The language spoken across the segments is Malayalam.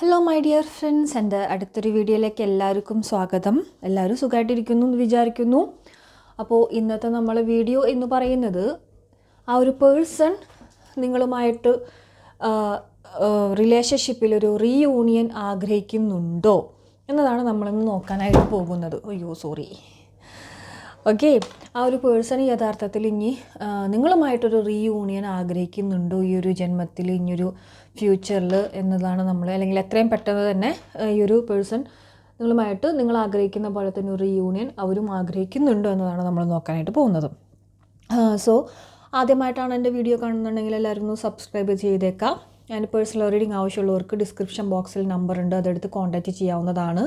ഹലോ മൈ ഡിയർ ഫ്രണ്ട്സ് എന്റെ അടുത്തൊരു വീഡിയോയിലേക്ക് എല്ലാവർക്കും സ്വാഗതം. എല്ലാവരും സുഖമായിട്ടിരിക്കുന്നു എന്ന് വിചാരിക്കുന്നു. അപ്പോൾ ഇന്നത്തെ നമ്മൾ വീഡിയോ എന്ന് പറയുന്നത് ആ ഒരു പേഴ്സൺ നിങ്ങളുമായിട്ട് റിലേഷൻഷിപ്പിൽ ഒരു റീയൂണിയൻ ആഗ്രഹിക്കുന്നുണ്ടോ എന്നതാണ് നമ്മളിന്ന് നോക്കാനായിട്ട് പോകുന്നത്. അയ്യോ സോറി ഓക്കെ ആ ഒരു പേഴ്സൺ യഥാർത്ഥത്തിൽ ഇനി നിങ്ങളുമായിട്ടൊരു റീയൂണിയൻ ആഗ്രഹിക്കുന്നുണ്ടോ? ഈ ഒരു ജന്മത്തിൽ ഇനിയൊരു ഫ്യൂച്ചറിൽ എന്നതാണ് നമ്മൾ അല്ലെങ്കിൽ എത്രയും പെട്ടെന്ന് തന്നെ ഈ ഒരു പേഴ്സൺ നിങ്ങളുമായിട്ട് നിങ്ങൾ ആഗ്രഹിക്കുന്ന പോലെ തന്നെ ഒരു യൂണിയൻ അവരും ആഗ്രഹിക്കുന്നുണ്ടോ എന്നതാണ് നമ്മൾ നോക്കാനായിട്ട് പോകുന്നത്. സോ ആദ്യമായിട്ടാണ് എന്റെ വീഡിയോ കാണുന്നുണ്ടെങ്കിൽ എല്ലാവരും ഒന്ന് സബ്സ്ക്രൈബ് ചെയ്തേക്കാം. ഞാൻ പേഴ്സണൽ റീഡിങ് ആവശ്യമുള്ളവർക്ക് ഡിസ്ക്രിപ്ഷൻ ബോക്സിൽ നമ്പർ ഉണ്ട് അതെടുത്ത് കോൺടാക്റ്റ് ചെയ്യാവുന്നതാണ്.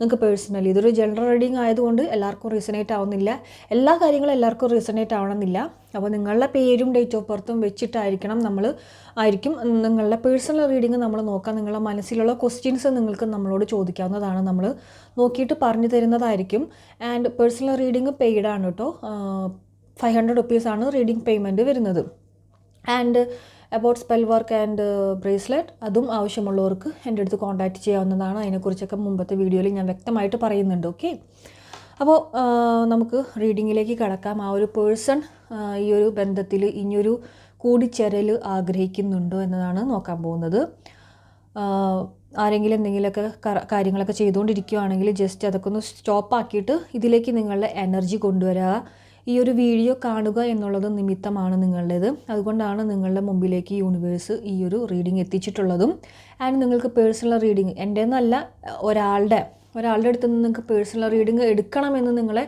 നിങ്ങൾക്ക് പേഴ്സണലി ഇതൊരു ജനറൽ റീഡിങ് ആയതുകൊണ്ട് എല്ലാവർക്കും റീസണേറ്റ് ആവുന്നില്ല. എല്ലാ കാര്യങ്ങളും എല്ലാവർക്കും റീസണേറ്റ് ആവണമെന്നില്ല. അപ്പോൾ നിങ്ങളുടെ പേരും ഡേറ്റ് ഓഫ് ബർത്തും വെച്ചിട്ടായിരിക്കണം നമ്മൾ ആയിരിക്കും. നിങ്ങളുടെ പേഴ്സണൽ റീഡിങ് നമ്മൾ നോക്കാം. നിങ്ങളുടെ മനസ്സിലുള്ള ക്വസ്റ്റ്യൻസ് നിങ്ങൾക്ക് നമ്മളോട് ചോദിക്കാവുന്നതാണ്. നമ്മൾ നോക്കിയിട്ട് പറഞ്ഞു തരുന്നതായിരിക്കും. ആൻഡ് പേഴ്സണൽ റീഡിങ് പെയ്ഡാണ് കേട്ടോ. ഫൈവ് ഹൺഡ്രഡ് റുപ്പീസാണ് റീഡിങ് പേയ്മെന്റ് വരുന്നത്. And about spell work and bracelet അതും ആവശ്യമുള്ളവർക്ക് എന്റെ അടുത്ത് കോൺടാക്റ്റ് ചെയ്യാവുന്നതാണ്. അതിനെക്കുറിച്ചൊക്കെ മുമ്പത്തെ വീഡിയോയിൽ ഞാൻ വ്യക്തമായിട്ട് പറയുന്നുണ്ട് ഓക്കെ അപ്പോൾ നമുക്ക് റീഡിങ്ങിലേക്ക് കടക്കാം. ആ ഒരു പേഴ്സൺ ഈ ഒരു ബന്ധത്തിൽ ഇനിയൊരു കൂടിച്ചേരൽ ആഗ്രഹിക്കുന്നുണ്ടോ എന്നതാണ് നോക്കാൻ പോകുന്നത്. ആരെങ്കിലും എന്തെങ്കിലുമൊക്കെ കാര്യങ്ങളൊക്കെ ചെയ്തുകൊണ്ടിരിക്കുകയാണെങ്കിൽ ജസ്റ്റ് അതൊക്കെ ഒന്ന് സ്റ്റോപ്പാക്കിയിട്ട് ഇതിലേക്ക് നിങ്ങളുടെ എനർജി കൊണ്ടുവരിക ഈ ഒരു വീഡിയോ കാണുക എന്നുള്ളത് നിമിത്തമാണ് നിങ്ങളുടേത്. അതുകൊണ്ടാണ് നിങ്ങളുടെ മുമ്പിലേക്ക് യൂണിവേഴ്സ് ഈ ഒരു റീഡിംഗ് എത്തിച്ചിട്ടുള്ളതും. ആൻഡ് നിങ്ങൾക്ക് പേഴ്സണൽ റീഡിങ് എന്റെ എന്നല്ല ഒരാളുടെ ഒരാളുടെ അടുത്ത് നിന്ന് നിങ്ങൾക്ക് പേഴ്സണൽ റീഡിങ് എടുക്കണമെന്ന് നിങ്ങളെ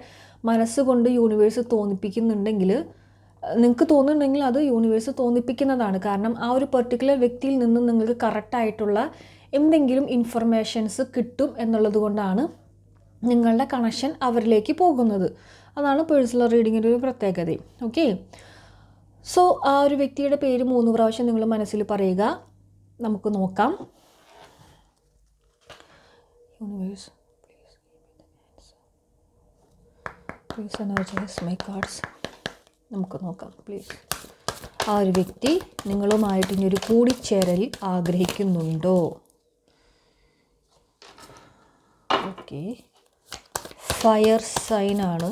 മനസ്സുകൊണ്ട് യൂണിവേഴ്സ് തോന്നിപ്പിക്കുന്നുണ്ടെങ്കിൽ നിങ്ങൾക്ക് തോന്നുന്നുണ്ടെങ്കിൽ അത് യൂണിവേഴ്സ് തോന്നിപ്പിക്കുന്നതാണ്. കാരണം ആ ഒരു പെർട്ടിക്കുലർ വ്യക്തിയിൽ നിന്ന് നിങ്ങൾക്ക് കറക്റ്റായിട്ടുള്ള എന്തെങ്കിലും ഇൻഫർമേഷൻസ് കിട്ടും എന്നുള്ളത് കൊണ്ടാണ് നിങ്ങളുടെ കണക്ഷൻ അവരിലേക്ക് പോകുന്നത്. അതാണ് പേഴ്സണൽ റീഡിങ്ങിന്റെ ഒരു പ്രത്യേകത. ഓക്കെ സോ ആ ഒരു വ്യക്തിയുടെ പേര് മൂന്ന് പ്രാവശ്യം നിങ്ങൾ മനസ്സിൽ പറയുക. നമുക്ക് നോക്കാം. യൂണിവേഴ്സ് പ്ലീസ് മൈ കാർഡ്സ് നമുക്ക് നോക്കാം പ്ലീസ് ആ ഒരു വ്യക്തി നിങ്ങളുമായിട്ട് ഇനി ഒരു കൂടിച്ചേരൽ ആഗ്രഹിക്കുന്നുണ്ടോ? ഓക്കെ ഫയർ സൈനാണ്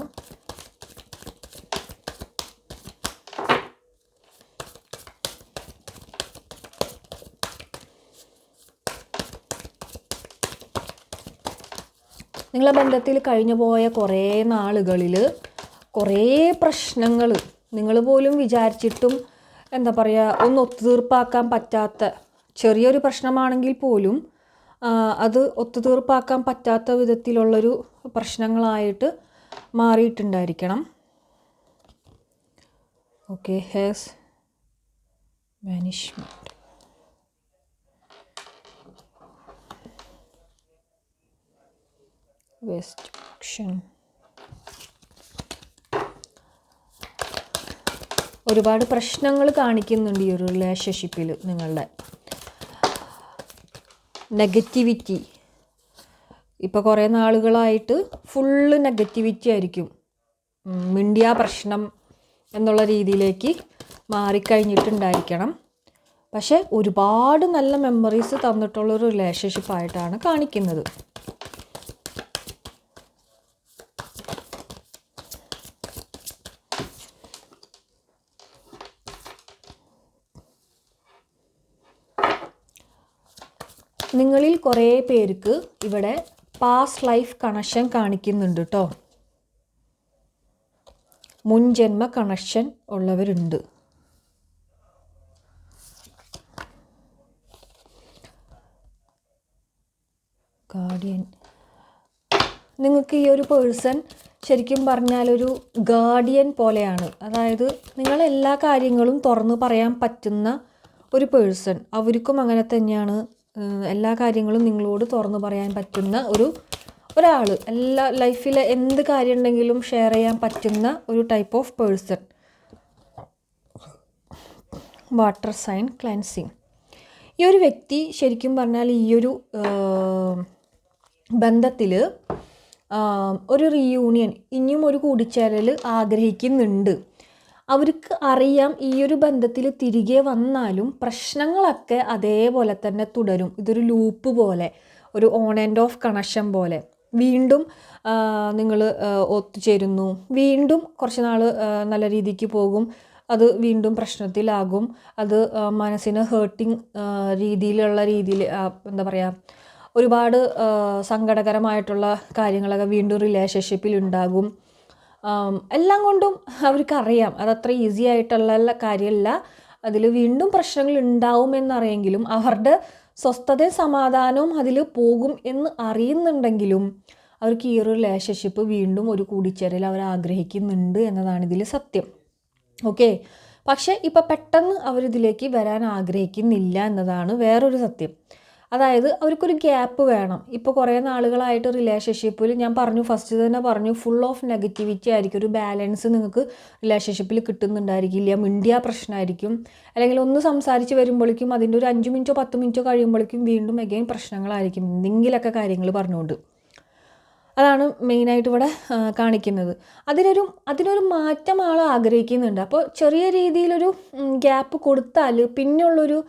നിങ്ങളെ ബന്ധത്തിൽ കഴിഞ്ഞു പോയ കുറേ നാളുകളിൽ കുറേ പ്രശ്നങ്ങൾ നിങ്ങൾ പോലും വിചാരിച്ചിട്ടും എന്താ പറയുക ഒന്ന് ഒത്തുതീർപ്പാക്കാൻ പറ്റാത്ത ചെറിയൊരു പ്രശ്നമാണെങ്കിൽ പോലും അത് ഒത്തുതീർപ്പാക്കാൻ പറ്റാത്ത വിധത്തിലുള്ളൊരു പ്രശ്നങ്ങളായിട്ട് മാറിയിട്ടുണ്ടായിരിക്കണം. ഓക്കെ ഹേസ് മാനിഷ്മെന്റ് വെസ്റ്റ് ഒരുപാട് പ്രശ്നങ്ങൾ കാണിക്കുന്നുണ്ട് ഈ ഒരു റിലേഷൻഷിപ്പിൽ നിങ്ങളുടെ നെഗറ്റിവിറ്റി ഇപ്പോൾ കുറേ നാളുകളായിട്ട് ഫുള്ള് നെഗറ്റിവിറ്റി ആയിരിക്കും. മിണ്ടിയ പ്രശ്നം എന്നുള്ള രീതിയിലേക്ക് മാറിക്കഴിഞ്ഞിട്ടുണ്ടായിരിക്കണം. പക്ഷേ ഒരുപാട് നല്ല മെമ്മറീസ് തന്നിട്ടുള്ളൊരു റിലേഷൻഷിപ്പായിട്ടാണ് കാണിക്കുന്നത്. നിങ്ങളിൽ കുറേ പേർക്ക് ഇവിടെ പാസ്റ്റ് ലൈഫ് കണക്ഷൻ കാണിക്കുന്നുണ്ട് കേട്ടോ മുൻജന്മ കണക്ഷൻ ഉള്ളവരുണ്ട്. ഗാർഡിയൻ നിങ്ങൾക്ക് ഈ ഒരു പേഴ്സൺ ശരിക്കും പറഞ്ഞാൽ ഒരു ഗാർഡിയൻ പോലെയാണ്. അതായത് നിങ്ങൾ എല്ലാ കാര്യങ്ങളും തുറന്നു പറയാൻ പറ്റുന്ന ഒരു പേഴ്സൺ അവർക്കും അങ്ങനെ തന്നെയാണ് എല്ലാ കാര്യങ്ങളും നിങ്ങളോട് തുറന്നു പറയാൻ പറ്റുന്ന ഒരു ഒരാൾ എല്ലാ ലൈഫിലെ എന്ത് കാര്യം ഉണ്ടെങ്കിലും ഷെയർ ചെയ്യാൻ പറ്റുന്ന ഒരു type of person water sign cleansing ഈ ഒരു വ്യക്തി ശരിക്കും പറഞ്ഞാൽ ഈ ഒരു ബന്ധത്തിൽ ഒരു റീയൂണിയൻ ഇനിയും ഒരു കൂടിച്ചേരൽ ആഗ്രഹിക്കുന്നുണ്ട്. അവർക്ക് അറിയാം ഈ ഒരു ബന്ധത്തിൽ തിരികെ വന്നാലും പ്രശ്നങ്ങളൊക്കെ അതേപോലെ തന്നെ തുടരും. ഇതൊരു ലൂപ്പ് പോലെ ഒരു ഓൺ ആൻഡ് ഓഫ് കണക്ഷൻ പോലെ. വീണ്ടും നിങ്ങൾ ഒത്തുചേരുന്നു. വീണ്ടും കുറച്ച് നാൾ നല്ല രീതിക്ക് പോകും. അത് വീണ്ടും പ്രശ്നത്തിലാകും. അത് മനസ്സിന് ഹേർട്ടിങ് രീതിയിലുള്ള രീതിയിൽ എന്താ പറയുക ഒരുപാട് സങ്കടകരമായിട്ടുള്ള കാര്യങ്ങളൊക്കെ വീണ്ടും റിലേഷൻഷിപ്പിൽ ഉണ്ടാകും. എല്ലാം കൊണ്ടും അവർക്കറിയാം. അതത്ര ഈസി ആയിട്ടുള്ള കാര്യമല്ല അതിൽ വീണ്ടും പ്രശ്നങ്ങൾ ഉണ്ടാവുമെന്നറിയെങ്കിലും അവരുടെ സ്വസ്ഥതയും സമാധാനവും അതിൽ പോകും എന്ന് അറിയുന്നുണ്ടെങ്കിലും അവർക്ക് ഈ ഒരു റിലേഷൻഷിപ്പ് വീണ്ടും ഒരു കൂടിച്ചേരൽ അവർ ആഗ്രഹിക്കുന്നുണ്ട് എന്നതാണ് ഇതിൽ സത്യം. ഓക്കെ പക്ഷേ ഇപ്പം പെട്ടെന്ന് അവരിതിലേക്ക് വരാൻ ആഗ്രഹിക്കുന്നില്ല എന്നതാണ് വേറൊരു സത്യം. അതായത് അവർക്കൊരു ഗ്യാപ്പ് വേണം. ഇപ്പോൾ കുറേ നാളുകളായിട്ട് റിലേഷൻഷിപ്പിൽ ഞാൻ പറഞ്ഞു ഫസ്റ്റ് തന്നെ പറഞ്ഞു ഫുൾ ഓഫ് നെഗറ്റിവിറ്റി ആയിരിക്കും. ഒരു ബാലൻസ് നിങ്ങൾക്ക് റിലേഷൻഷിപ്പിൽ കിട്ടുന്നുണ്ടായിരിക്കില്ല മിണ്ടിയ പ്രശ്നമായിരിക്കും അല്ലെങ്കിൽ ഒന്ന് സംസാരിച്ച് വരുമ്പോഴേക്കും അതിന്റെ ഒരു അഞ്ച് മിനിറ്റോ പത്ത് മിനിറ്റോ കഴിയുമ്പോഴേക്കും വീണ്ടും അഗെയിൻ പ്രശ്നങ്ങളായിരിക്കും. എന്തെങ്കിലുമൊക്കെ കാര്യങ്ങൾ പറഞ്ഞുകൊണ്ട്. അതാണ് മെയിനായിട്ട് ഇവിടെ കാണിക്കുന്നത്. അതിനൊരു അതിനൊരു മാറ്റം ആൾ ആഗ്രഹിക്കുന്നുണ്ട്. അപ്പോൾ ചെറിയ രീതിയിലൊരു ഗ്യാപ്പ് കൊടുത്താൽ പിന്നെയുള്ളൊരു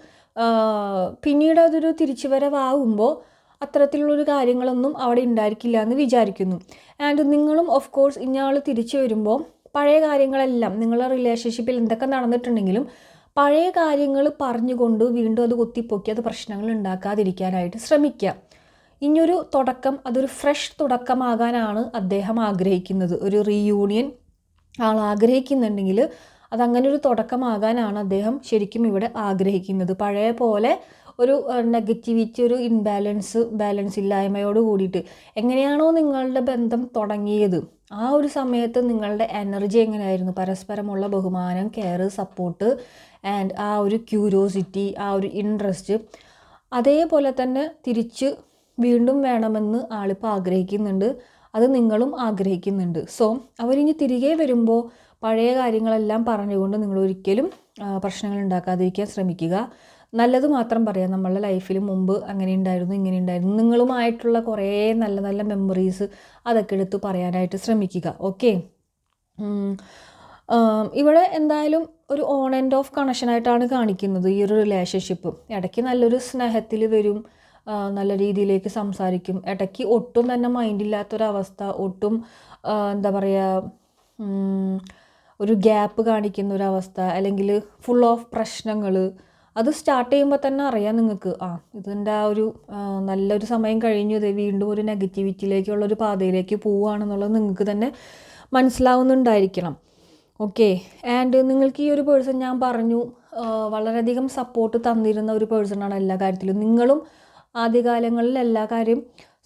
പിന്നീട് അതൊരു തിരിച്ചുവരവാകുമ്പോൾ അത്തരത്തിലുള്ളൊരു കാര്യങ്ങളൊന്നും അവിടെ ഉണ്ടായിരിക്കില്ല എന്ന് വിചാരിക്കുന്നു. ആൻഡ് നിങ്ങളും ഓഫ് കോഴ്സ് ഇന്നയാൾ തിരിച്ചു വരുമ്പോൾ പഴയ കാര്യങ്ങളെല്ലാം നിങ്ങളുടെ റിലേഷൻഷിപ്പിൽ എന്തൊക്കെ നടന്നിട്ടുണ്ടെങ്കിലും പഴയ കാര്യങ്ങൾ പറഞ്ഞുകൊണ്ട് വീണ്ടും അത് കുത്തിപ്പൊക്കി അത് പ്രശ്നങ്ങൾ ഉണ്ടാക്കാതിരിക്കാനായിട്ട് ശ്രമിക്കുക ഇനിയൊരു തുടക്കം അതൊരു ഫ്രഷ് തുടക്കമാകാനാണ് അദ്ദേഹം ആഗ്രഹിക്കുന്നത്. ഒരു റീയൂണിയൻ ആൾ ആഗ്രഹിക്കുന്നുണ്ടെങ്കിൽ അതങ്ങനെ ഒരു തുടക്കമാകാനാണ് അദ്ദേഹം ശരിക്കും ഇവിടെ ആഗ്രഹിക്കുന്നത്. പഴയ പോലെ ഒരു നെഗറ്റിവിറ്റി ഒരു ഇൻബാലൻസ് ബാലൻസ് ഇല്ലായ്മയോട് കൂടിയിട്ട് എങ്ങനെയാണോ നിങ്ങളുടെ ബന്ധം തുടങ്ങിയത് ആ ഒരു സമയത്ത് നിങ്ങളുടെ എനർജി എങ്ങനെയായിരുന്നു? പരസ്പരമുള്ള ബഹുമാനം കെയർ സപ്പോർട്ട് ആൻഡ് ആ ഒരു ക്യൂരിയോസിറ്റി ആ ഒരു ഇൻട്രസ്റ്റ് അതേപോലെ തന്നെ തിരിച്ച് വീണ്ടും വേണമെന്ന് ആളിപ്പോൾ ആഗ്രഹിക്കുന്നുണ്ട്. അത് നിങ്ങളും ആഗ്രഹിക്കുന്നുണ്ട്. സോ അവരിനി തിരികെ വരുമ്പോൾ പഴയ കാര്യങ്ങളെല്ലാം പറഞ്ഞുകൊണ്ട് നിങ്ങൾ ഒരിക്കലും പ്രശ്നങ്ങൾ ഉണ്ടാക്കാതിരിക്കാൻ ശ്രമിക്കുക. നല്ലത് മാത്രം പറയാം. നമ്മളുടെ ലൈഫിൽ മുമ്പ് അങ്ങനെ ഉണ്ടായിരുന്നു ഇങ്ങനെ ഉണ്ടായിരുന്നു നിങ്ങളുമായിട്ടുള്ള കുറേ നല്ല നല്ല മെമ്മറീസ് അതൊക്കെ എടുത്ത് പറയാനായിട്ട് ശ്രമിക്കുക. ഓക്കെ ഇവിടെ എന്തായാലും ഒരു ഓൺ ആൻഡ് ഓഫ് കണക്ഷനായിട്ടാണ് കാണിക്കുന്നത് ഈ ഒരു റിലേഷൻഷിപ്പ് ഇടയ്ക്ക് നല്ലൊരു സ്നേഹത്തിൽ വരും നല്ല രീതിയിലേക്ക് സംസാരിക്കും. ഇടയ്ക്ക് ഒട്ടും തന്നെ മൈൻഡില്ലാത്തൊരവസ്ഥ ഒട്ടും എന്താ പറയുക ഒരു ഗ്യാപ്പ് കാണിക്കുന്ന ഒരു അവസ്ഥ അല്ലെങ്കിൽ ഫുൾ ഓഫ് പ്രശ്നങ്ങൾ അത് സ്റ്റാർട്ട് ചെയ്യുമ്പോൾ തന്നെ അറിയാം നിങ്ങൾക്ക് ആ ഇതിന്റെ ആ ഒരു നല്ലൊരു സമയം കഴിഞ്ഞു ഇത് വീണ്ടും ഒരു നെഗറ്റിവിറ്റിയിലേക്കുള്ള ഒരു പാതയിലേക്ക് പോവുകയാണെന്നുള്ളത് നിങ്ങൾക്ക് തന്നെ മനസ്സിലാവുന്നുണ്ടായിരിക്കണം. ഓക്കെ ആൻഡ് നിങ്ങൾക്ക് ഈ ഒരു പേഴ്സൺ ഞാൻ പറഞ്ഞു വളരെയധികം സപ്പോർട്ട് തന്നിരുന്ന ഒരു പേഴ്സണാണ് എല്ലാ കാര്യത്തിലും. നിങ്ങളും ആദ്യകാലങ്ങളിൽ എല്ലാ കാര്യം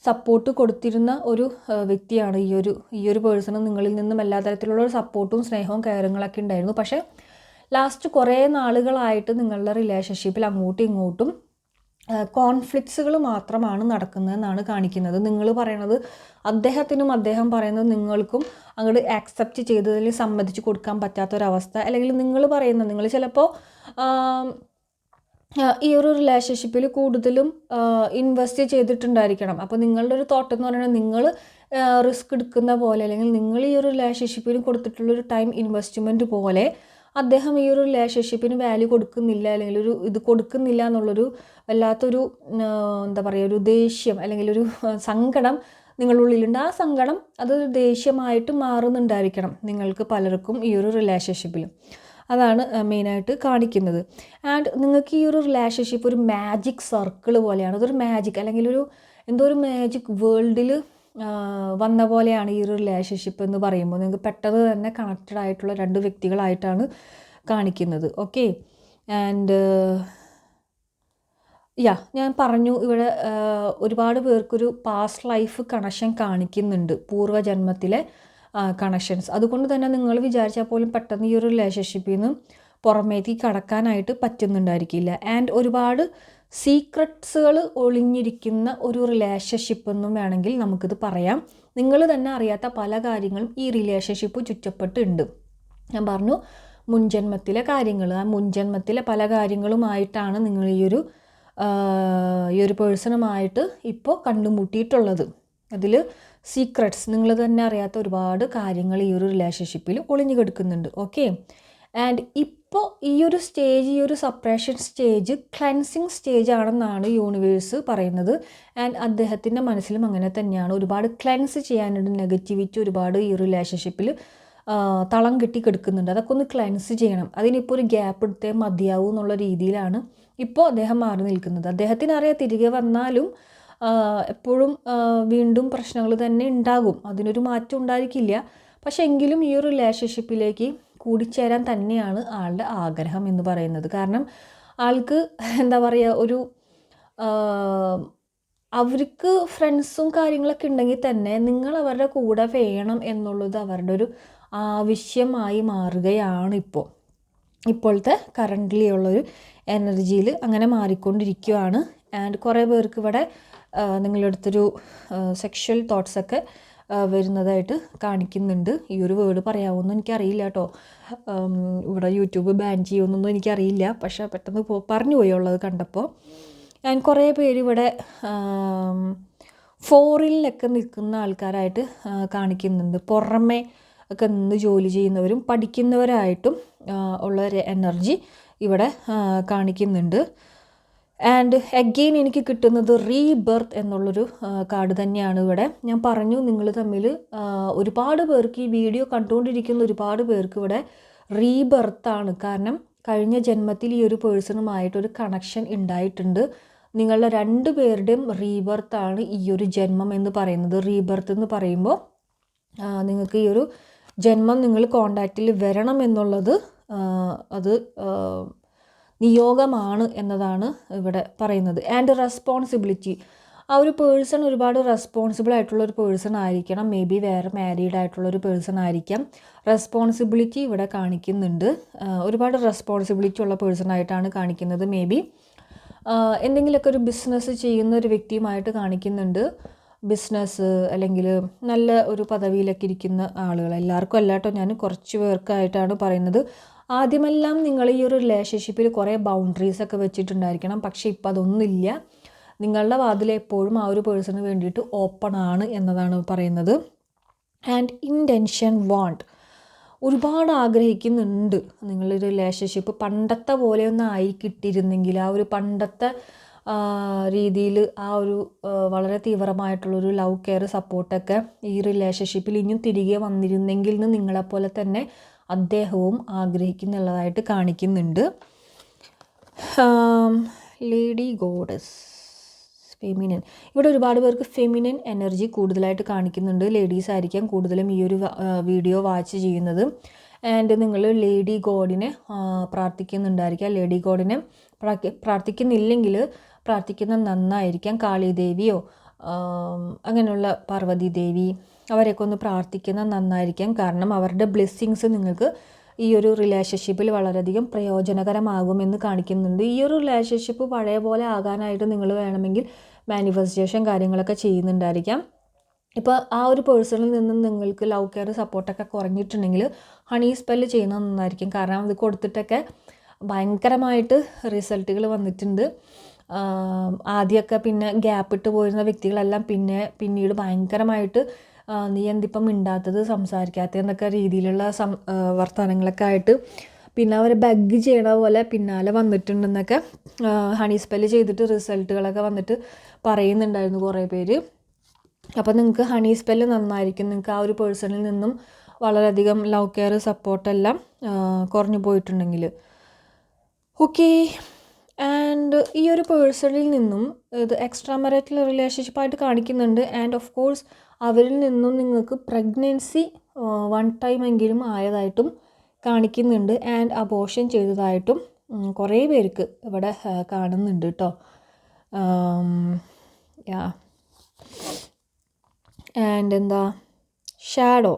സപ്പോർട്ട് കൊടുത്തിരുന്ന ഒരു വ്യക്തിയാണ് ഈ ഒരു ഈ ഒരു പേഴ്സണ് നിങ്ങളിൽ നിന്നും എല്ലാ തരത്തിലുള്ള ഒരു സപ്പോർട്ടും സ്നേഹവും കയറുകളൊക്കെ ഉണ്ടായിരുന്നു. പക്ഷേ ലാസ്റ്റ് കുറേ നാളുകളായിട്ട് നിങ്ങളുടെ റിലേഷൻഷിപ്പിൽ അങ്ങോട്ടും ഇങ്ങോട്ടും കോൺഫ്ലിക്ട്സുകൾ മാത്രമാണ് നടക്കുന്നതെന്നാണ് കാണിക്കുന്നത്. നിങ്ങൾ പറയണത് അദ്ദേഹത്തിനും അദ്ദേഹം പറയുന്നത് നിങ്ങൾക്കും അങ്ങോട്ട് ആക്സെപ്റ്റ് ചെയ്തതിൽ സമ്മതിച്ച് കൊടുക്കാൻ പറ്റാത്തൊരവസ്ഥ. അല്ലെങ്കിൽ നിങ്ങൾ പറയുന്നത് നിങ്ങൾ ചിലപ്പോൾ ഈ ഒരു റിലേഷൻഷിപ്പിൽ കൂടുതലും ഇൻവെസ്റ്റ് ചെയ്തിട്ടുണ്ടായിരിക്കണം. അപ്പോൾ നിങ്ങളുടെ ഒരു തോട്ടം എന്ന് പറയുന്നത് നിങ്ങൾ റിസ്ക് എടുക്കുന്ന പോലെ അല്ലെങ്കിൽ നിങ്ങൾ ഈ ഒരു റിലേഷൻഷിപ്പിന് കൊടുത്തിട്ടുള്ള ഒരു ടൈം ഇൻവെസ്റ്റ്മെന്റ് പോലെ അദ്ദേഹം ഈ ഒരു റിലേഷൻഷിപ്പിന് വാല്യൂ കൊടുക്കുന്നില്ല അല്ലെങ്കിൽ ഒരു ഇത് കൊടുക്കുന്നില്ല എന്നുള്ളൊരു വല്ലാത്തൊരു എന്താ പറയുക ഒരു ദേഷ്യം അല്ലെങ്കിൽ ഒരു സങ്കടം നിങ്ങളുടെ ഉള്ളിലുണ്ട്. ആ സങ്കടം അതൊരു ദേഷ്യമായിട്ട് മാറുന്നുണ്ടായിരിക്കണം നിങ്ങൾക്ക് പലർക്കും ഈ ഒരു റിലേഷൻഷിപ്പിൽ അതാണ് മെയിനായിട്ട് കാണിക്കുന്നത്. ആൻഡ് നിങ്ങൾക്ക് ഈ ഒരു റിലേഷൻഷിപ്പ് ഒരു മാജിക് സർക്കിൾ പോലെയാണ്. അതൊരു മാജിക് അല്ലെങ്കിൽ ഒരു എന്തോ ഒരു മാജിക് വേൾഡിൽ വന്ന പോലെയാണ് ഈ ഒരു റിലേഷൻഷിപ്പ് എന്ന് പറയുമ്പോൾ. നിങ്ങൾക്ക് പെട്ടെന്ന് തന്നെ കണക്റ്റഡ് ആയിട്ടുള്ള രണ്ട് വ്യക്തികളായിട്ടാണ് കാണിക്കുന്നത്. ഓക്കെ ആൻഡ് യാ ഞാൻ പറഞ്ഞു ഇവിടെ ഒരുപാട് പേർക്കൊരു പാസ്റ്റ് ലൈഫ് കണക്ഷൻ കാണിക്കുന്നുണ്ട്. പൂർവജന്മത്തിലെ കണക്ഷൻസ് അതുകൊണ്ട് തന്നെ നിങ്ങൾ വിചാരിച്ചാൽ പോലും പെട്ടെന്ന് ഈ ഒരു റിലേഷൻഷിപ്പിൽ നിന്ന് പുറമേക്ക് കടക്കാനായിട്ട് പറ്റുന്നുണ്ടായിരിക്കില്ല. ആൻഡ് ഒരുപാട് സീക്രട്സുകൾ ഒളിഞ്ഞിരിക്കുന്ന ഒരു റിലേഷൻഷിപ്പ് എന്നും വേണമെങ്കിൽ നമുക്കിത് പറയാം. നിങ്ങൾ തന്നെ അറിയാത്ത പല കാര്യങ്ങളും ഈ റിലേഷൻഷിപ്പ് ചുറ്റപ്പെട്ടുണ്ട്. ഞാൻ പറഞ്ഞു മുൻജന്മത്തിലെ കാര്യങ്ങൾ. ആ മുൻജന്മത്തിലെ പല കാര്യങ്ങളുമായിട്ടാണ് നിങ്ങൾ ഈ ഒരു ഈ ഒരു പേഴ്സണുമായിട്ട് ഇപ്പോൾ കണ്ടുമുട്ടിയിട്ടുള്ളത്. അതിൽ സീക്രട്സ് നിങ്ങൾ തന്നെ അറിയാത്ത ഒരുപാട് കാര്യങ്ങൾ ഈ ഒരു റിലേഷൻഷിപ്പിൽ ഒളിഞ്ഞു കിടക്കുന്നുണ്ട് ഓക്കെ ആൻഡ് ഇപ്പോൾ ഈ ഒരു സ്റ്റേജ് ഈ ഒരു സപ്പറേഷൻ സ്റ്റേജ് ക്ലൻസിങ് സ്റ്റേജ് ആണെന്നാണ് യൂണിവേഴ്സ് പറയുന്നത്. ആൻഡ് അദ്ദേഹത്തിന്റെ മനസ്സിലും അങ്ങനെ തന്നെയാണ്. ഒരുപാട് ക്ലൻസ് ചെയ്യാനുണ്ട് നെഗറ്റിവിറ്റി ഒരുപാട് ഈ റിലേഷൻഷിപ്പിൽ തളം കെട്ടി കിടക്കുന്നുണ്ട്. അതൊക്കെ ഒന്ന് ക്ലൻസ് ചെയ്യണം. അതിനിപ്പോൾ ഒരു ഗ്യാപ്പ് എടുത്തേ മതിയാവൂ എന്നുള്ള രീതിയിലാണ് ഇപ്പോൾ അദ്ദേഹം മാറി നിൽക്കുന്നത്. അദ്ദേഹത്തിന് അറിയാം തിരികെ വന്നാലും എപ്പോഴും വീണ്ടും പ്രശ്നങ്ങൾ തന്നെ ഉണ്ടാകും. അതിനൊരു മാറ്റം ഉണ്ടായിരിക്കില്ല. പക്ഷേ എങ്കിലും ഈ ഒരു റിലേഷൻഷിപ്പിലേക്ക് കൂടിച്ചേരാൻ തന്നെയാണ് ആളുടെ ആഗ്രഹം എന്ന് പറയുന്നത്. കാരണം ആൾക്ക് എന്താ പറയുക ഒരു അവർക്ക് ഫ്രണ്ട്സും കാര്യങ്ങളൊക്കെ ഉണ്ടെങ്കിൽ തന്നെ നിങ്ങൾ അവരുടെ കൂടെ വേണം എന്നുള്ളത് അവരുടെ ഒരു ആവശ്യമായി മാറുകയാണ് ഇപ്പോൾ. ഇപ്പോഴത്തെ കറന്റ്ലി ഉള്ളൊരു എനർജിയിൽ അങ്ങനെ മാറിക്കൊണ്ടിരിക്കുകയാണ്. ആൻഡ് കുറേ പേർക്ക് ഇവിടെ നിങ്ങളുടെ അടുത്തൊരു സെക്ഷൽ തോട്ട്സൊക്കെ വരുന്നതായിട്ട് കാണിക്കുന്നുണ്ട്. ഈ ഒരു വേർഡ് പറയാമെന്ന് എനിക്കറിയില്ല കേട്ടോ ഇവിടെ യൂട്യൂബ് ബാൻ ചെയ്യുമെന്നൊന്നും എനിക്കറിയില്ല. പക്ഷേ പെട്ടെന്ന് പറഞ്ഞു പോയി ഉള്ളത് കണ്ടപ്പോൾ ഞാൻ കുറേ പേര് ഇവിടെ ഫോറിനിലൊക്കെ നിൽക്കുന്ന ആൾക്കാരായിട്ട് കാണിക്കുന്നുണ്ട്. പുറമേ ഒക്കെ നിന്ന് ജോലി ചെയ്യുന്നവരും പഠിക്കുന്നവരായിട്ടും ഉള്ള ഒരു എനർജി ഇവിടെ കാണിക്കുന്നുണ്ട്. ആൻഡ് അഗെയിൻ എനിക്ക് കിട്ടുന്നത് റീബർത്ത് എന്നുള്ളൊരു കാർഡ് തന്നെയാണ് ഇവിടെ. ഞാൻ പറഞ്ഞു നിങ്ങൾ തമ്മിൽ ഒരുപാട് പേർക്ക് ഈ വീഡിയോ കണ്ടുകൊണ്ടിരിക്കുന്ന ഒരുപാട് പേർക്ക് ഇവിടെ റീബർത്താണ് കാരണം കഴിഞ്ഞ ജന്മത്തിൽ ഈ ഒരു പേഴ്സണുമായിട്ടൊരു കണക്ഷൻ ഉണ്ടായിട്ടുണ്ട്. നിങ്ങളുടെ രണ്ട് പേരുടെയും റീബർത്താണ് ഈ ഒരു ജന്മം എന്ന് പറയുന്നത്. റീബർത്ത് എന്ന് പറയുമ്പോൾ നിങ്ങൾക്ക് ഈ ഒരു ജന്മം നിങ്ങൾ കോണ്ടാക്റ്റിൽ വരണം എന്നുള്ളത് അത് നിയോഗമാണ് എന്നതാണ് ഇവിടെ പറയുന്നത്. ആൻഡ് റെസ്പോൺസിബിലിറ്റി ആ ഒരു പേഴ്സൺ ഒരുപാട് റെസ്പോൺസിബിൾ ആയിട്ടുള്ള ഒരു പേഴ്സൺ ആയിരിക്കണം. മേ ബി വേറെ മാരീഡ് ആയിട്ടുള്ള ഒരു പേഴ്സൺ ആയിരിക്കാം. റെസ്പോൺസിബിലിറ്റി ഇവിടെ കാണിക്കുന്നുണ്ട്. ഒരുപാട് റെസ്പോൺസിബിലിറ്റി ഉള്ള പേഴ്സൺ ആയിട്ടാണ് കാണിക്കുന്നത്. മേ ബി എന്തെങ്കിലുമൊക്കെ ഒരു ബിസിനസ് ചെയ്യുന്ന ഒരു വ്യക്തിയുമായിട്ട് കാണിക്കുന്നുണ്ട്. ബിസിനസ് അല്ലെങ്കിൽ നല്ല ഒരു പദവിയിലൊക്കെ ഇരിക്കുന്ന ആളുകൾ. എല്ലാവർക്കും അല്ലാട്ടോ ഞാൻ കുറച്ച് പേർക്കായിട്ടാണ് പറയുന്നത്. ആദ്യമെല്ലാം നിങ്ങൾ ഈ ഒരു റിലേഷൻഷിപ്പിൽ കുറേ ബൗണ്ടറീസ് ഒക്കെ വെച്ചിട്ടുണ്ടായിരിക്കണം. പക്ഷേ ഇപ്പം അതൊന്നുമില്ല. നിങ്ങളുടെ വാതിൽ എപ്പോഴും ആ ഒരു പേഴ്സണിന് വേണ്ടിയിട്ട് ഓപ്പൺ ആണ് എന്നതാണ് പറയുന്നത്. ആൻഡ് ഇന്റൻഷൻ വാണ്ട് ഒരുപാട് ആഗ്രഹിക്കുന്നുണ്ട്. നിങ്ങളുടെ റിലേഷൻഷിപ്പ് പണ്ടത്തെ പോലെ ഒന്ന് ആയി കിട്ടിയിരുന്നെങ്കിൽ ആ ഒരു പണ്ടത്തെ രീതിയിൽ ആ ഒരു വളരെ തീവ്രമായിട്ടുള്ളൊരു ലവ് കെയർ സപ്പോർട്ടൊക്കെ ഈ റിലേഷൻഷിപ്പിൽ ഇനിയും തിരികെ വന്നിരുന്നെങ്കിൽ എന്ന് നിങ്ങളെപ്പോലെ തന്നെ അദ്ദേഹവും ആഗ്രഹിക്കുന്നുള്ളതായിട്ട് കാണിക്കുന്നുണ്ട്. Lady goddess feminine. ഇവിടെ ഒരുപാട് പേർക്ക് ഫെമിനൻ എനർജി കൂടുതലായിട്ട് കാണിക്കുന്നുണ്ട്. ലേഡീസ് ആയിരിക്കാം കൂടുതലും ഈ ഒരു വീഡിയോ വാച്ച് ചെയ്യുന്നത്. ആൻഡ് നിങ്ങൾ ലേഡി ഗോഡിനെ പ്രാർത്ഥിക്കുന്നുണ്ടായിരിക്കാം. ലേഡി ഗോഡിനെ പ്രാർത്ഥിക്കുന്നില്ലെങ്കിൽ പ്രാർത്ഥിക്കുന്ന നന്നായിരിക്കാം. കാളിദേവിയോ അങ്ങനെയുള്ള പാർവതി ദേവി അവരെയൊക്കെ ഒന്ന് പ്രാർത്ഥിക്കുന്ന നന്നായിരിക്കാം. കാരണം അവരുടെ ബ്ലെസ്സിങ്സ് നിങ്ങൾക്ക് ഈ ഒരു റിലേഷൻഷിപ്പിൽ വളരെയധികം പ്രയോജനകരമാകുമെന്ന് കാണിക്കുന്നുണ്ട്. ഈ ഒരു റിലേഷൻഷിപ്പ് പഴയ പോലെ ആകാനായിട്ട് നിങ്ങൾ വേണമെങ്കിൽ മാനിഫെസ്റ്റേഷൻ കാര്യങ്ങളൊക്കെ ചെയ്യുന്നുണ്ടായിരിക്കാം. ഇപ്പോൾ ആ ഒരു പേഴ്സണിൽ നിന്നും നിങ്ങൾക്ക് ലവ് കെയർ സപ്പോർട്ടൊക്കെ കുറഞ്ഞിട്ടുണ്ടെങ്കിൽ ഹണി സ്പെല്ല് ചെയ്യുന്നത് നന്നായിരിക്കും. കാരണം അത് കൊടുത്തിട്ടൊക്കെ ഭയങ്കരമായിട്ട് റിസൾട്ടുകൾ വന്നിട്ടുണ്ട്. ആദ്യമൊക്കെ പിന്നെ ഗ്യാപ്പ് ഇട്ട് പോയിരുന്ന വ്യക്തികളെല്ലാം പിന്നെ പിന്നീട് ഭയങ്കരമായിട്ട് നീ എന്തിപ്പം മിണ്ടാത്തത്? സംസാരിക്കാത്തത് എന്നൊക്കെ രീതിയിലുള്ള സം വർത്തമാനങ്ങളൊക്കെ ആയിട്ട് പിന്നെ അവർ ബഗ് ചെയ്യണ പോലെ പിന്നാലെ വന്നിട്ടുണ്ടെന്നൊക്കെ ഹണി സ്പെൽ ചെയ്തിട്ട് റിസൾട്ടുകളൊക്കെ വന്നിട്ട് പറയുന്നുണ്ടായിരുന്നു കുറേ പേര്. അപ്പോൾ നിങ്ങൾക്ക് ഹണി സ്പെൽ നന്നായിരിക്കും. നിങ്ങൾക്ക് ആ ഒരു പേഴ്സണിൽ നിന്നും വളരെയധികം ലവ് കെയർ സപ്പോർട്ടെല്ലാം കുറഞ്ഞു പോയിട്ടുണ്ടെങ്കിൽ ഓക്കേ ആൻഡ് ഈ ഒരു പേഴ്സണിൽ നിന്നും ഇത് എക്സ്ട്രാ മെറിറ്റൽ റിലേഷൻഷിപ്പായിട്ട് കാണിക്കുന്നുണ്ട്. ആൻഡ് ഓഫ് കോഴ്സ് അവരിൽ നിന്നും നിങ്ങൾക്ക് പ്രഗ്നൻസി വൺ ടൈം എങ്കിലും ആയതായിട്ടും കാണിക്കുന്നുണ്ട് ആൻഡ് അബോഷൻ ചെയ്തതായിട്ടും കുറേ പേർക്ക് ഇവിടെ കാണുന്നുണ്ട് കേട്ടോ യാ ആൻഡ് എന്താ? ഷാഡോ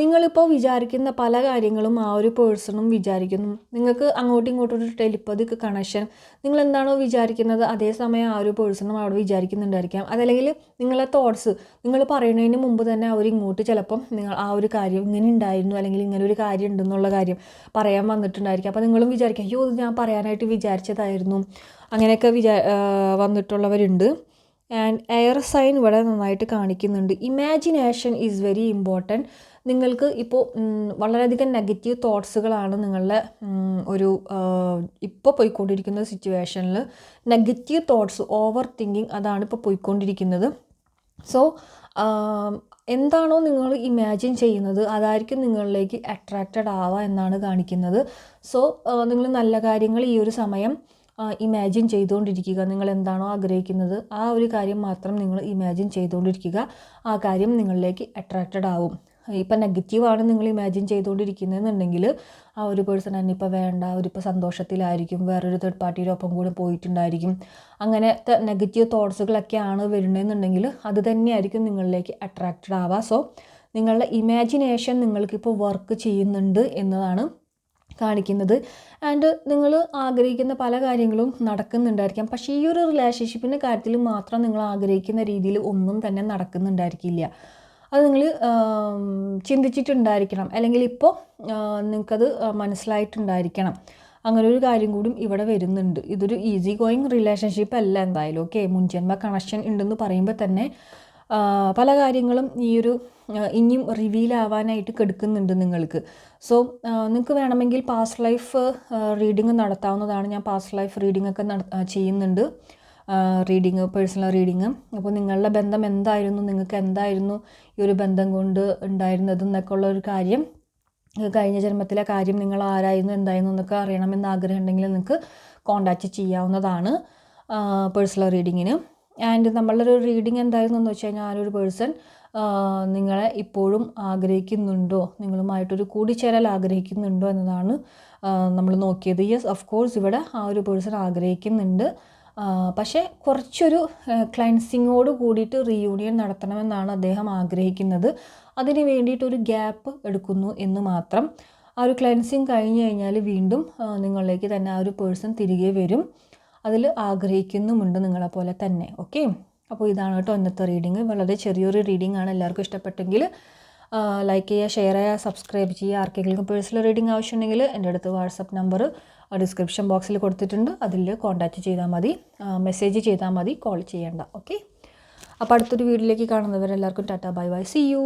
നിങ്ങളിപ്പോൾ വിചാരിക്കുന്ന പല കാര്യങ്ങളും ആ ഒരു പേഴ്സണും വിചാരിക്കുന്നു. നിങ്ങൾക്ക് അങ്ങോട്ടും ഇങ്ങോട്ടും ഒരു ടെലിപ്പതിക് കണക്ഷൻ നിങ്ങൾ എന്താണോ വിചാരിക്കുന്നത് അതേസമയം ആ ഒരു പേഴ്സണും അവിടെ വിചാരിക്കുന്നുണ്ടായിരിക്കാം. അതല്ലെങ്കിൽ നിങ്ങളെ തോട്ട്സ് നിങ്ങൾ പറയുന്നതിന് മുമ്പ് തന്നെ അവർ ഇങ്ങോട്ട് ചിലപ്പം നിങ്ങൾ ആ ഒരു കാര്യം ഇങ്ങനെ ഉണ്ടായിരുന്നു അല്ലെങ്കിൽ ഇങ്ങനെ ഒരു കാര്യം ഉണ്ടെന്നുള്ള കാര്യം പറയാൻ വന്നിട്ടുണ്ടായിരിക്കും. അപ്പോൾ നിങ്ങളും വിചാരിക്കാം അയ്യോ ഇത് ഞാൻ പറയാനായിട്ട് വിചാരിച്ചതായിരുന്നു. അങ്ങനെയൊക്കെ വിചാ വന്നിട്ടുള്ളവരുണ്ട്. ആൻഡ് എയർ സൈൻ ഇവിടെ നന്നായിട്ട് കാണിക്കുന്നുണ്ട്. ഇമാജിനേഷൻ ഈസ് വെരി ഇമ്പോർട്ടന്റ് നിങ്ങൾക്ക് ഇപ്പോൾ വളരെയധികം നെഗറ്റീവ് തോട്ട്സുകളാണ് നിങ്ങളുടെ ഒരു ഇപ്പോൾ പോയിക്കൊണ്ടിരിക്കുന്ന സിറ്റുവേഷനിൽ നെഗറ്റീവ് തോട്ട്സ് ഓവർ തിങ്കിങ് അതാണ് ഇപ്പോൾ പോയിക്കൊണ്ടിരിക്കുന്നത്. സോ എന്താണോ നിങ്ങൾ ഇമാജിൻ ചെയ്യുന്നത് അതായിരിക്കും നിങ്ങളിലേക്ക് അട്രാക്റ്റഡ് ആവുക എന്നാണ് കാണിക്കുന്നത്. സോ നിങ്ങൾ നല്ല കാര്യങ്ങൾ ഈ ഒരു സമയം ഇമാജിൻ ചെയ്തുകൊണ്ടിരിക്കുക. നിങ്ങൾ എന്താണോ ആഗ്രഹിക്കുന്നത് ആ ഒരു കാര്യം മാത്രം നിങ്ങൾ ഇമാജിൻ ചെയ്തുകൊണ്ടിരിക്കുക. ആ കാര്യം നിങ്ങളിലേക്ക് അട്രാക്റ്റഡ് ആവും. ഇപ്പം നെഗറ്റീവാണ് നിങ്ങൾ ഇമാജിൻ ചെയ്തുകൊണ്ടിരിക്കുന്നതെന്നുണ്ടെങ്കിൽ ആ ഒരു പേഴ്സൺ തന്നെ വേണ്ട അവരിപ്പോൾ സന്തോഷത്തിലായിരിക്കും വേറൊരു തേർഡ് പാർട്ടിയുടെ ഒപ്പം കൂടെ പോയിട്ടുണ്ടായിരിക്കും. അങ്ങനത്തെ നെഗറ്റീവ് തോട്ട്സുകളൊക്കെയാണ് വരുന്നതെന്നുണ്ടെങ്കിൽ അത് തന്നെയായിരിക്കും നിങ്ങളിലേക്ക് അട്രാക്റ്റഡ് ആവുക. സോ നിങ്ങളുടെ ഇമാജിനേഷൻ നിങ്ങൾക്കിപ്പോൾ വർക്ക് ചെയ്യുന്നുണ്ട് എന്നതാണ് കാണിക്കുന്നത്. ആൻഡ് നിങ്ങൾ ആഗ്രഹിക്കുന്ന പല കാര്യങ്ങളും നടക്കുന്നുണ്ടായിരിക്കാം. പക്ഷേ ഈ ഒരു റിലേഷൻഷിപ്പിന്റെ കാര്യത്തിൽ മാത്രം നിങ്ങൾ ആഗ്രഹിക്കുന്ന രീതിയിൽ ഒന്നും തന്നെ നടക്കുന്നുണ്ടായിരിക്കില്ല. അത് നിങ്ങൾ ചിന്തിച്ചിട്ടുണ്ടായിരിക്കണം. അല്ലെങ്കിൽ ഇപ്പോൾ നിങ്ങൾക്കത് മനസ്സിലായിട്ടുണ്ടായിരിക്കണം. അങ്ങനെ ഒരു കാര്യം കൂടി ഇവിടെ വരുന്നുണ്ട്. ഇതൊരു ഈസി ഗോയിങ് റിലേഷൻഷിപ്പ് അല്ല എന്തായാലും ഓക്കെ മുൻജന്മ കണക്ഷൻ ഉണ്ടെന്ന് പറയുമ്പോൾ തന്നെ പല കാര്യങ്ങളും ഈ ഒരു ഇനിയും റിവീൽ ആവാനായിട്ട് കെടുക്കുന്നുണ്ട് നിങ്ങൾക്ക്. സോ നിങ്ങൾക്ക് വേണമെങ്കിൽ പാസ്റ്റ് ലൈഫ് റീഡിങ് നടത്താവുന്നതാണ്. ഞാൻ പാസ്റ്റ് ലൈഫ് റീഡിംഗ് ഒക്കെ ചെയ്യുന്നുണ്ട്. റീഡിങ് പേഴ്സണൽ റീഡിങ് അപ്പോൾ നിങ്ങളുടെ ബന്ധം എന്തായിരുന്നു? നിങ്ങൾക്ക് എന്തായിരുന്നു ഈ ഒരു ബന്ധം കൊണ്ട് ഉണ്ടായിരുന്നത് എന്നൊക്കെ ഉള്ള ഒരു കാര്യം. കഴിഞ്ഞ ജന്മത്തിലെ കാര്യം നിങ്ങൾ ആരായിരുന്നു എന്തായിരുന്നു എന്നൊക്കെ അറിയണമെന്ന് ആഗ്രഹം ഉണ്ടെങ്കിൽ നിങ്ങൾക്ക് കോണ്ടാക്റ്റ് ചെയ്യാവുന്നതാണ് പേഴ്സണൽ റീഡിങ്ങിന് ആൻഡ് നമ്മളൊരു റീഡിങ് എന്തായിരുന്നു എന്ന് വെച്ച് കഴിഞ്ഞാൽ ഒരു പേഴ്സൺ നിങ്ങളെ ഇപ്പോഴും ആഗ്രഹിക്കുന്നുണ്ടോ? നിങ്ങളുമായിട്ടൊരു കൂടിച്ചേരൽ ആഗ്രഹിക്കുന്നുണ്ടോ എന്നതാണ് നമ്മൾ നോക്കിയത്. യെസ് ഓഫ് കോഴ്സ് ഇവിടെ ആ ഒരു പേഴ്സൺ ആഗ്രഹിക്കുന്നുണ്ട്. പക്ഷേ കുറച്ചൊരു ക്ലൻസിങ്ങോട് കൂടിയിട്ട് റീയൂണിയൻ നടത്തണമെന്നാണ് അദ്ദേഹം ആഗ്രഹിക്കുന്നത്. അതിന് വേണ്ടിയിട്ടൊരു ഗ്യാപ്പ് എടുക്കുന്നു എന്ന് മാത്രം. ആ ഒരു ക്ലൻസിങ് കഴിഞ്ഞ് കഴിഞ്ഞാൽ വീണ്ടും നിങ്ങളിലേക്ക് തന്നെ ആ ഒരു പേഴ്സൺ തിരികെ വരും. അതിൽ ആഗ്രഹിക്കുന്നുമുണ്ട് നിങ്ങളെപ്പോലെ തന്നെ. ഓക്കെ അപ്പോൾ ഇതാണ് കേട്ടോ ഇന്നത്തെ റീഡിങ് വളരെ ചെറിയൊരു റീഡിംഗ് ആണ് എല്ലാവർക്കും ഇഷ്ടപ്പെട്ടെങ്കിൽ ലൈക്ക് ചെയ്യുക ഷെയർ ചെയ്യുക സബ്സ്ക്രൈബ് ചെയ്യുക. ആർക്കെങ്കിലും പേഴ്സണൽ റീഡിംഗ് ആവശ്യമുണ്ടെങ്കിൽ എന്റെ അടുത്ത് വാട്സപ്പ് നമ്പർ ഡിസ്ക്രിപ്ഷൻ ബോക്സിൽ കൊടുത്തിട്ടുണ്ട്. അതിൽ കോൺടാക്റ്റ് ചെയ്താൽ മതി. മെസ്സേജ് ചെയ്താൽ മതി. കോൾ ചെയ്യേണ്ട. ഓക്കെ അപ്പോൾ അടുത്തൊരു വീഡിയോയിലേക്ക് കാണുന്നവരെല്ലാവർക്കും tata bye bye. See you